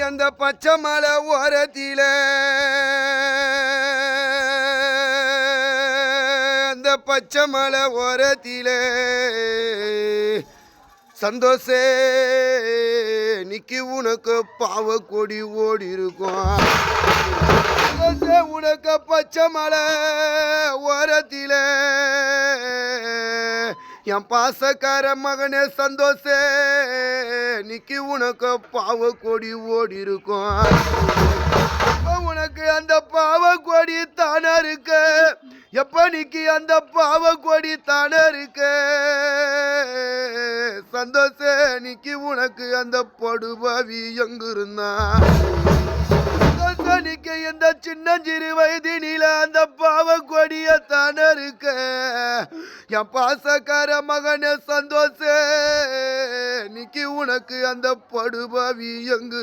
அந்த பச்சை மலை ஓரத்தில. அந்த பச்சை மலை ஓரத்தில. சந்தோஷே நிக்கி உனக்கு பாவ கொடி ஓடி இருக்கும் சந்தோஷே உனக்கு பச்சை மலை ஓரத்தில. என் பாசக்கார மகனே சந்தோஷே. நிக்கி உனக்கு பாவ கொடி ஓடி இருக்கும் உனக்கு அந்த பாவ கொடி தானே இருக்க? எப்ப நிக்கி அந்த பாவ கொடி தானே இருக்க? சந்தோஷே நிக்கி உனக்கு அந்த படுபவி எங்க இருந்தான் சந்தோஷ நிக்க இந்த சின்னஞ்சிறு வயதினில அந்த பா தானே இருக்க. என் பாசக்கார மகனே சந்தோஷ நிக்கி உனக்கு அந்த படுபவி எங்கு